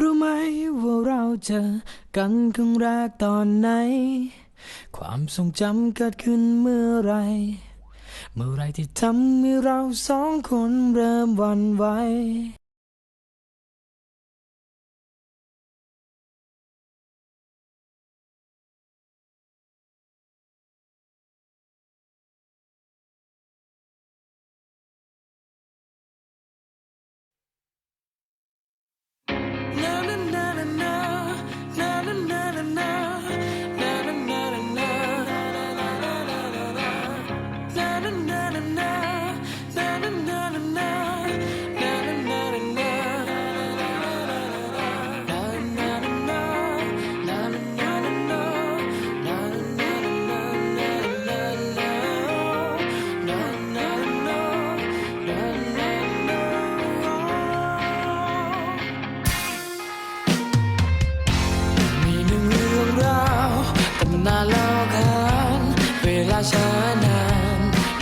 รู้ไหมว่าเราเจอกันครั้งแรกตอนไหน ความทรงจำเกิดขึ้นเมื่อไร เมื่อไรที่ทำให้เราสองคนเริ่มหวันไหว มีหนึ่งเรื่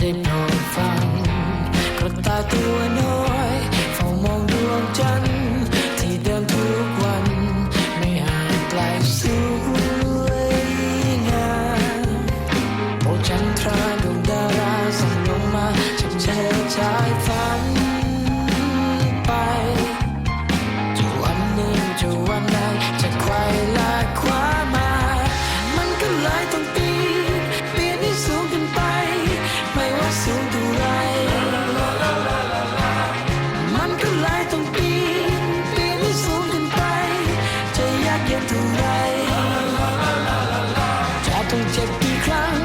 อ เจ็บกี่ครั้ง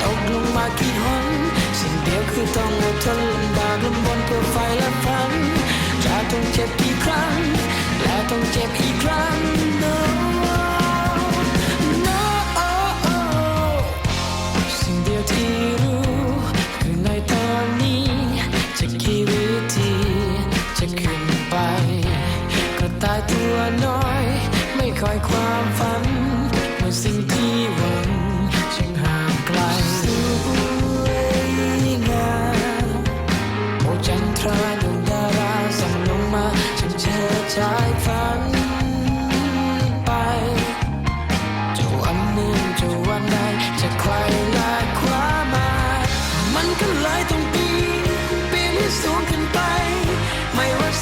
ตกลงมากี่หนสิ่งเดียวคือต้องอดทนลำบากลำบนเพื่อไฟและฝันจะต้องเจ็บกี่ครั้ง และต้องเจ็บอีกครั้ง no no สิ่งเดียวที่รู้ คือในตอนนี้จะกี่วิธีจะขึ้นไปกระต่ายตัวน้อย ไม่คอยความฝัน เมื่อสิ่งที่หวัง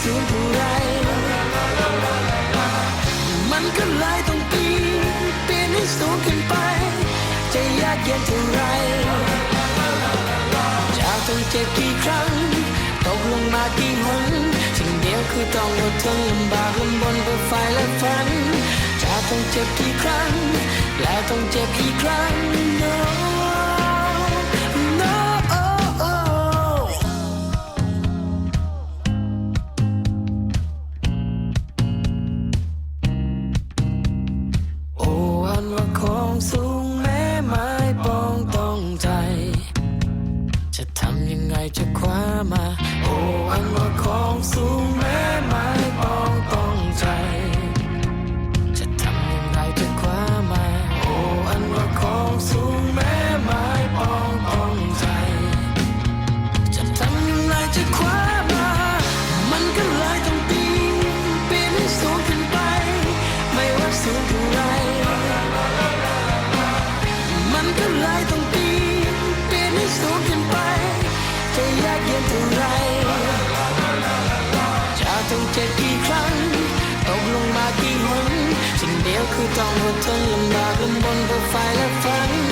สูงเท่าไรมันก็เลยต้องปีนปีนให้สูงขึ้นไป จะยากเย็นเท่าไรจะต้องเจ็บกี่ครั้งตกลงมากี่หนสิ่งเดียวคือต้องอดทนลำบากลำบนเพื่อไฟและฝันจะต้องเจ็บกี่ครั้ง และต้องเจ็บอีกครั้ง no no จะคว้ามา โอ้อันว่าของสูงแม้ไม้ปองต้องใจ จะทำยังไงจะคว้ามา โอ้อันว่าของสูงแม้ ต้องอดทนลำบากลำบนเพื่อไฟและฝัน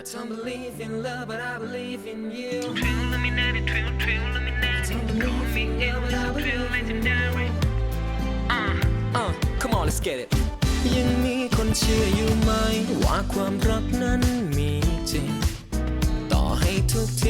I don't believe in love, but I believe in you. True Illuminati, true, true Illuminati. Call me Elvis, true legendary. Uh, Uh, come on, let's get it ยังมีคนเชื่ออยู่ไหม ว่าความรักนั้นมีจริง ต่อให้ทุกทิ้งมากี่